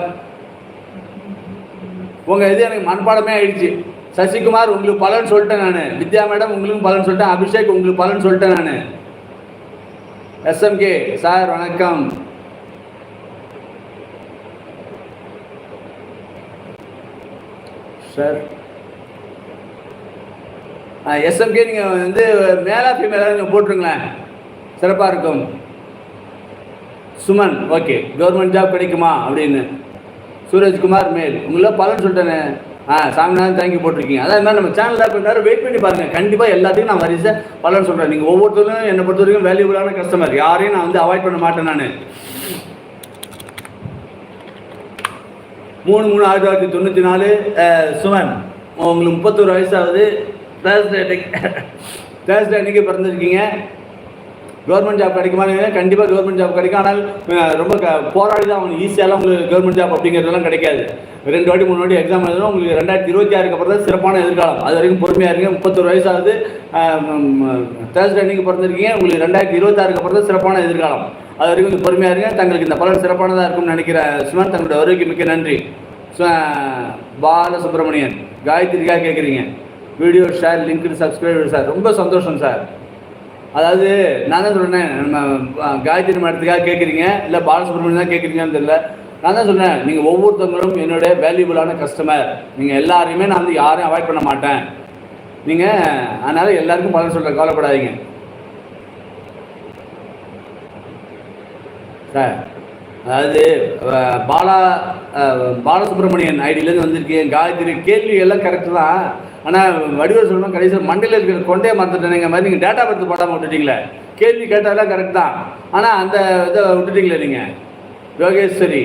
உங்கள் இது எனக்கு மண்பாடமே ஆயிடுச்சு. சசிகுமார் உங்களுக்கு பலன் சொல்லிட்டேன் நான். வித்யா மேடம் உங்களுக்கும் பலன் சொல்லிட்டேன். அபிஷேக் உங்களுக்கு பலன் சொல்லிட்டேன் நான். எஸ்எம்கே சார் வணக்கம். சார். எஸ்எம்கே நீங்கள் வந்து மேலா ஃபீமேலாக நீங்கள் போட்டுருங்களேன். சிறப்பாக இருக்கும். சுமன் ஓகே. கவர்மெண்ட் ஜாப் கிடைக்குமா அப்படின்னு. சூரஜ்குமார் மேல். உங்களை பலன் சொல்லிட்டேனே. ஆ சாமிநாதன் தேங்க்யூ போட்டிருக்கீங்க. அதான் என்ன நம்ம சேனலில் கொஞ்ச நேரம் வெயிட் பண்ணி பாருங்கள் கண்டிப்பாக எல்லாத்தையும் நான் வரிசை பலன்னு சொல்கிறேன் நீங்கள் ஒவ்வொருத்தரும் என்னை பொறுத்த வரைக்கும் வேல்யூபிளான கஸ்டமர் யாரையும் நான் வந்து அவாய்ட் பண்ண மாட்டேன் நான். மூணு மூணு ஆயிரத்தி தொள்ளாயிரத்தி தொண்ணூற்றி நாலு சுவன் உங்களுக்கு முப்பத்தொரு வயசாகுது தேர்ஸ்டே தேர்ஸ்டே அன்றைக்கி பிறந்திருக்கீங்க. கவர்மெண்ட் ஜாப் கிடைக்குமான்னு கண்டிப்பாக கவர்மெண்ட் ஜாப் கிடைக்கும். ஆனால் ரொம்ப க போராடி தான் அவங்க ஈஸியாலாம் உங்களுக்கு கவர்மெண்ட் ஜாப் அப்படிங்கிறதுலாம் கிடைக்காது. ரெண்டு வாட்டி மூணு வாட்டி எக்ஸாம் எழுதணும். உங்களுக்கு ரெண்டாயிரத்தி இருபத்தி ஆறுக்கு அப்புறம் தான் சிறப்பான எதிர்காலம். அது வரைக்கும் பொறுமையாக இருங்க. முப்பத்தொரு வயசாகுது. தேர்ஸ்டே அன்றைக்கி பிறந்திருக்கீங்க. உங்களுக்கு ரெண்டாயிரத்தி இருபத்தாறுக்கு அப்புறம் தான் சிறப்பான எதிர்காலம். அது வரைக்கும் கொஞ்சம் பொறுமையாக இருங்க. தங்களுக்கு இந்த பலன் சிறப்பானதாக இருக்கும்னு நினைக்கிற சுமன் தங்களுடைய வருகைக்கு மிக்க நன்றி. பாலசுப்ரமணியன் காயத்ரிக்காக கேட்குறீங்க video share link subscribe sir ரொம்ப சந்தோஷம் சார் அதாவது நான் தான் சொன்னேன் நம்ம காயத்ரி மேடத்துக்காக கேட்குறீங்க இல்லை பாலசுப்ரமணியம் தான் கேட்குறீங்கன்னு தெரியல. நான் தான் சொன்னேன் நீங்கள் ஒவ்வொருத்தவங்களும் என்னுடைய வேல்யூபிளான கஸ்டமர் நீங்கள் எல்லாரையுமே நான் வந்து யாரையும் அவாய்ட் பண்ண மாட்டேன். நீங்கள் அதனால் எல்லாருக்கும் பலன் சொல்கிறேன் கவலைப்படாதீங்க. சார் அதாவது பாலா பாலசுப்ரமணியன் ஐடியிலேருந்து வந்திருக்கேன். காயத்ரி கேள்வி எல்லாம் கரெக்டு தான். ஆனால் வடிவர் சொல்லணும் கடைசியில் மண்டையில் இருக்கிற கொண்டே மறந்துட்டேங்க மாதிரி நீங்கள் டேட்டா பர்த் போடாமல் விட்டுட்டீங்களே? கேள்வி கேட்டாலாம் கரெக்ட் தான். ஆனால் அந்த இதை விட்டுட்டீங்களே நீங்கள் யோகேஸ்வரி.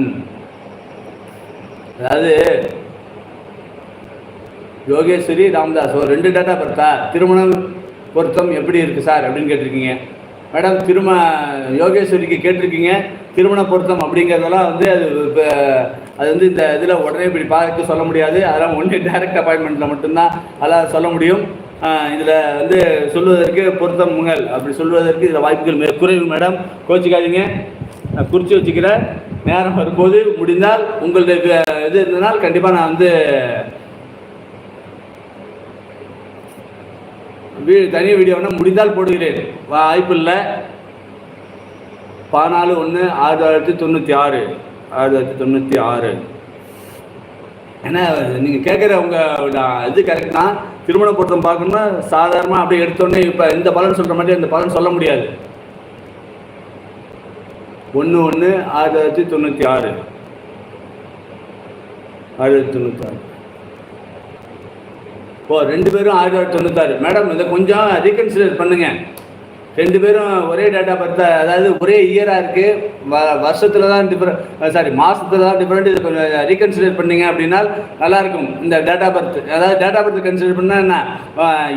ம். அதாவது யோகேஸ்வரி ராம்தாஸ் ஒரு ரெண்டு டேட்டா பர்த்தா திருமணம் பொருத்தம் எப்படி இருக்குது சார் அப்படின்னு கேட்டிருக்கீங்க. மேடம் திரும யோகேஸ்வரிக்கு கேட்டிருக்கீங்க. திருமண பொருத்தம் அப்படிங்கிறதெல்லாம் வந்து அது இப்போ அது வந்து இந்த இதில் உடனே இப்படி பார்த்து சொல்ல முடியாது. அதெல்லாம் ஒன்லி டைரக்ட் அப்பாயின்மெண்ட்டில் மட்டும்தான் அதெல்லாம் சொல்ல முடியும். இதில் வந்து சொல்வதற்கு பொருத்தமுங்கள் அப்படி சொல்வதற்கு இதில் வாய்ப்புகள் மிக குறைவு மேடம். கோச்சிக்காதீங்க. நான் குறித்து வச்சுக்கிறேன். நேரம் வரும்போது முடிந்தால் உங்களுடைய இது இருந்தனால் கண்டிப்பாக நான் வந்து வீ தனி வீடியோனா முடிந்தால் போடுகிறேன். வாய்ப்பு இல்லை பதினாலு ஒன்று ஆயிரத்தி தொள்ளாயிரத்தி தொண்ணூற்றி ஆறு. ஆயிரத்தி தொள்ளாயிரத்தி தொண்ணூற்றி ஆறு. ஏன்னா நீங்கள் கேட்குற உங்கள் இது கரெக்ட் தான். திருமண பொருத்தம் பார்க்கணும்னா சாதாரணமாக அப்படியே எடுத்தோடனே இப்போ இந்த பலன் சொல்கிற மாதிரி அந்த பலன் சொல்ல முடியாது. ஒன்று ஒன்று ஆயிரத்தி தொள்ளாயிரத்தி தொண்ணூற்றி ஆறு. ஆயிரத்தி தொண்ணூற்றி ஆறு. ஓ ரெண்டு பேரும் ஆயிரத்தி தொள்ளாயிரத்தி தொண்ணூத்தாறு. மேடம் இதை கொஞ்சம் ரீகன்சிடர் பண்ணுங்க. ரெண்டு பேரும் ஒரே டேட்டா பர்த் அதாவது ஒரே இயராக இருக்குது வருஷத்தில் தான் டிஃப்ரெண்ட் சாரி மாதத்துல தான் டிஃப்ரெண்ட் இது கொஞ்சம் ரீகன்சிடர் பண்ணிங்க அப்படின்னா நல்லாயிருக்கும். இந்த டேட்டா பர்த் அதாவது டேட்டா பர்த் கன்சிடர் பண்ணால் என்ன?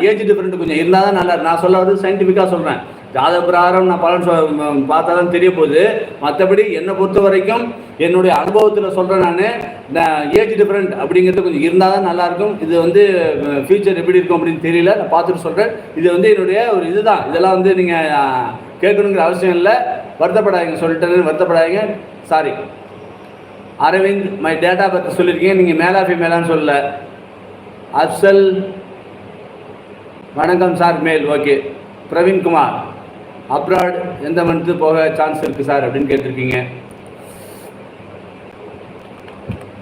ஏஜ் டிஃப்ரெண்ட் கொஞ்சம் இருந்தால் தான் நல்லா நான் சொல்ல வந்து சயின்டிஃபிக்காக சொல்கிறேன் ஜாதக பிரகாரம் நான் பலன் சொ- பார்த்தா தான் தெரிய போகுது. மற்றபடி என்னை பொறுத்த வரைக்கும் என்னுடைய அனுபவத்தில் சொல்கிறேன் நான். ஏஜ் டிஃப்ரெண்ட் அப்படிங்கிறது கொஞ்சம் இருந்தால் தான் நல்லாயிருக்கும். இது வந்து ஃப்யூச்சர் எப்படி இருக்கும் அப்படின்னு தெரியல. நான் பார்த்துட்டு சொல்கிறேன் இது வந்து என்னுடைய ஒரு இதுதான். இதெல்லாம் வந்து நீங்கள் கேட்கணுங்கிற அவசியம் இல்லை. வருத்தப்படாதீங்க. சொல்லிட்டேன்னு வருத்தப்படாதீங்க. சாரி அரவிந்த் மை டேட்டா பற்றி சொல்லியிருக்கீங்க. நீங்கள் மேலா ஃபீமேலான்னு சொல்லல. அப்சல். வணக்கம் sir. Male. Okay. Praveenkumar abroad எந்த மந்த்து போக சான்ஸ் இருக்குது சார் அப்படின்னு கேட்டிருக்கீங்க?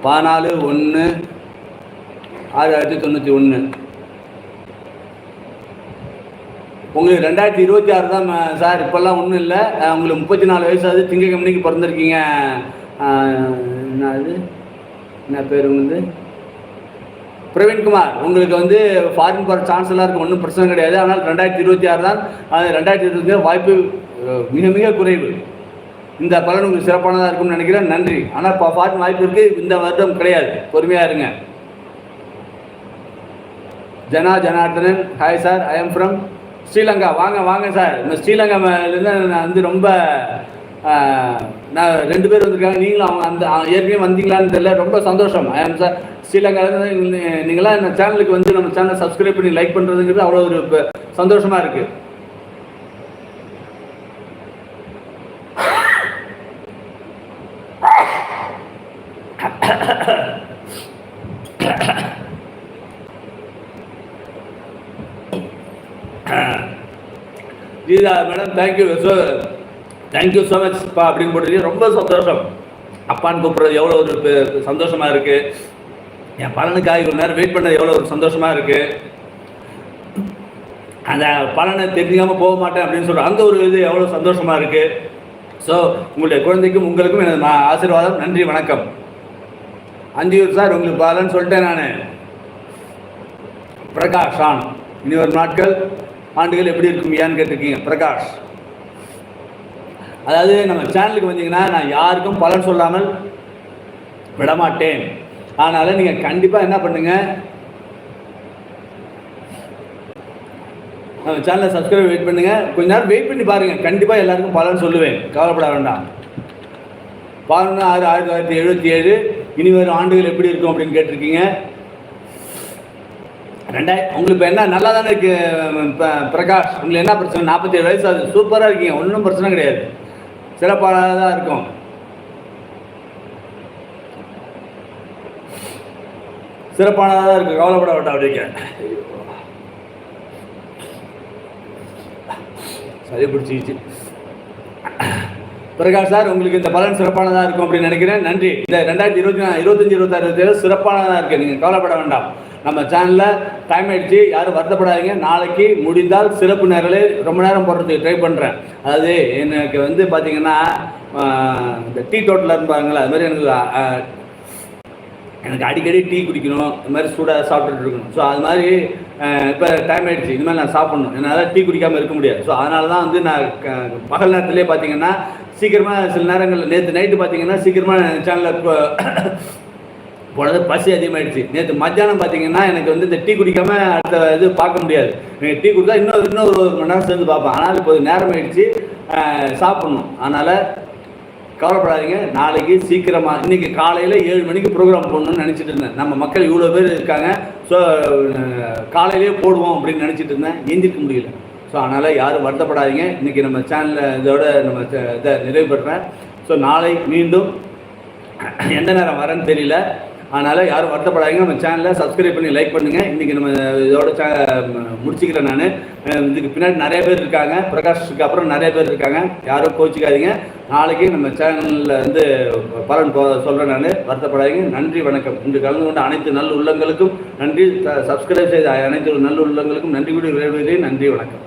பதினாலு ஒன்று ஆயிரத்தி தொண்ணூற்றி ஒன்று உங்களுக்கு ரெண்டாயிரத்தி இருபத்தி ஆறு தான் சார் இப்போல்லாம் ஒன்றும் இல்லை. உங்களுக்கு முப்பத்தி நாலு வயசாவது திங்கக்கிழமைக்கு பிறந்திருக்கீங்க. என்ன அது என்ன பேர் வந்து பிரவீன்குமார் உங்களுக்கு வந்து ஃபாரின் போகிற சான்ஸ் எல்லாம் இருக்கும் ஒன்றும் பிரச்சனை கிடையாது. ஆனால் ரெண்டாயிரத்தி இருபத்தி ஆறு தான் அது ரெண்டாயிரத்தி இருபத்தி வாய்ப்பு மிக மிக குறைவு. இந்த பலன் உங்களுக்கு சிறப்பானதாக இருக்கும்னு நினைக்கிறேன். நன்றி. ஆனால் இப்போ ஃபாரின் வாய்ப்பு இருக்குது இந்த வருடம் கிடையாது. பொறுமையாக இருங்க. Jana Janardhanan hi sir I am from Sri Lanka. வாங்க வாங்க சார் இந்த ஸ்ரீலங்காலேருந்து நான் வந்து ரொம்ப நான் ரெண்டு பேர் வந்திருக்காங்க. நீங்களும் அவங்க அந்த ஏற்கனவே வந்தீங்களான்னு தெரியல. ரொம்ப சந்தோஷம். ஐ ஆம் சார் ஸ்ரீலங்காலேருந்து நீங்களாம் இந்த சேனலுக்கு வந்து நம்ம சேனலை சப்ஸ்கிரைப் பண்ணி லைக் பண்ணுறதுங்கிறது அவ்வளோ ஒரு சந்தோஷமா இருக்குது Geetha madam thank you so thank you so much பா அப்படின்னு போட்டு ரொம்ப சந்தோஷம். அப்பான்னு கூப்பிட்றது எவ்வளோ ஒரு சந்தோஷமாக இருக்குது என் பலனுக்காக இவ்வளோ நேரம் வெயிட் பண்ணது எவ்வளோ ஒரு சந்தோஷமாக இருக்கு. அந்த பலனை தெரிஞ்சுக்காம போக மாட்டேன் அப்படின்னு சொல்ற அந்த ஒரு இது எவ்வளோ சந்தோஷமாக இருக்குது ஸோ உங்களுடைய குழந்தைக்கும் உங்களுக்கும் எனது நான் ஆசீர்வாதம். நன்றி வணக்கம். அஞ்சியூர் சார் உங்களுக்கு பலன்னு சொல்லிட்டேன் நான். பிரகாஷ் ஆன். இனி ஒரு நாட்கள் ஆண்டுகள் எப்படி இருக்கும் ஏன்னு கேட்டிருக்கீங்க. பிரகாஷ். அதாவது நம்ம சேனலுக்கு வந்தீங்கன்னா நான் யாருக்கும் பலன் சொல்லாமல் விடமாட்டேன். அதனால் நீங்கள் கண்டிப்பாக என்ன பண்ணுங்க? நம்ம சேனலை சப்ஸ்கிரைப் வெயிட் பண்ணுங்கள் கொஞ்ச நேரம் வெயிட் பண்ணி பாருங்கள் கண்டிப்பாக எல்லாருக்கும் பலன் சொல்லுவேன். கவலைப்பட வேண்டாம். பதினொன்று ஆறு ஆயிரத்தி தொள்ளாயிரத்தி எழுபத்தி ஏழு. இனி வரும் ஆண்டுகள் எப்படி இருக்கும் அப்படின்னு கேட்டிருக்கீங்க? ரெண்டாயிரம் உங்களுக்கு இப்போ என்ன? நல்லா தானே இருக்குது பிரகாஷ். உங்களுக்கு என்ன பிரச்சனை? நாற்பத்தி ஏழு வயசு அது சூப்பராக இருக்கீங்க. ஒன்றும் பிரச்சனை கிடையாது. சிறப்பானதாக தான் இருக்கும். சிறப்பானதாக தான் இருக்கும். கவலைப்பட வேண்டாம் அப்படிங்க சரி பிடிச்சிச்சு பிரகாஷ் சார் உங்களுக்கு இந்த பலன் சிறப்பானதாக இருக்கும் அப்படின்னு நினைக்கிறேன். நன்றி. இந்த ரெண்டாயிரத்தி இருபத்தி இருபத்தஞ்சி இருபத்தஞ்சு இருபத்தாறு சிறப்பானதாக இருக்குது நீங்கள் கவலைப்பட வேண்டாம். நம்ம சேனலில் டைம் ஆகிடுச்சு யாரும் வருத்தப்படாதீங்க. நாளைக்கு முடிந்தால் சிறப்பு நேரலே ரொம்ப நேரம் போடுறதுக்கு ட்ரை பண்ணுறேன் அதாவது எனக்கு வந்து பார்த்தீங்கன்னா இந்த டீ டோட்டலில் இருப்பாங்களே அது மாதிரி எனக்கு எனக்கு அடிக்கடி டீ குடிக்கணும். இந்த மாதிரி சூடாக சாப்பிட்டுட்டு இருக்கணும். ஸோ அது மாதிரி இப்போ டைம் ஆயிடுச்சு. இனிமேல் நான் சாப்பிட்ணும். என்னால் டீ குடிக்காமல் இருக்க முடியாது. ஸோ அதனால தான் வந்து நான் க- பகல் நேரத்துலேயே பார்த்தீங்கன்னா சீக்கிரமாக சில நேரங்களில் நேற்று நைட்டு பார்த்தீங்கன்னா சீக்கிரமாக சேனலில் போனது பசி அதிகமாகிடுச்சு நேற்று மத்தியானம் பார்த்தீங்கன்னா எனக்கு வந்து இந்த டீ குடிக்காம அடுத்த இது பார்க்க முடியாது. நீங்கள் டீ குடித்தா இன்னொரு இன்னொரு ஒரு மணி நேரம் சேர்ந்து பார்ப்பேன். ஆனால் இப்போ நேரம் ஆயிடுச்சு சாப்பிட்ணும். அதனால் கவலைப்படாதீங்க. நாளைக்கு சீக்கிரமாக இன்னைக்கு காலையில் ஏழு மணிக்கு ப்ரோக்ராம் போடணும்னு நினச்சிட்டு இருந்தேன். நம்ம மக்கள் இவ்வளோ பேர் இருக்காங்க. ஸோ காலையிலேயே போடுவோம் அப்படின்னு நினச்சிட்டு இருந்தேன். எந்திரிக்க முடியல. ஸோ அதனால் யாரும் வருத்தப்படாதீங்க. இன்றைக்கி நம்ம சேனலில் இதோட நம்ம இதை நிறைவு பெறுறேன். ஸோ நாளை மீண்டும் எந்த நேரம் வரேன்னு தெரியல. அதனால் யாரும் வருத்தப்படாதீங்க. நம்ம சேனலை சப்ஸ்கிரைப் பண்ணி லைக் பண்ணுங்கள் இன்றைக்கி நம்ம இதோட சே முடிச்சுக்கிறேன் நான். இதுக்கு பின்னாடி நிறைய பேர் இருக்காங்க. பிரகாஷுக்கு அப்புறம் நிறைய பேர் இருக்காங்க. யாரும் கோச்சிக்காதீங்க நாளைக்கு நம்ம சேனலில் வந்து பலன் போ சொல்கிறேன் நான். வருத்தப்படாதீங்க. நன்றி வணக்கம். இன்று கலந்து கொண்ட அனைத்து நல்ல உள்ளங்களுக்கும் நன்றி. சப்ஸ்கிரைப் செய்த அனைத்து நல்ல உள்ளங்களுக்கும் நன்றி கூட வீடு நன்றி வணக்கம்.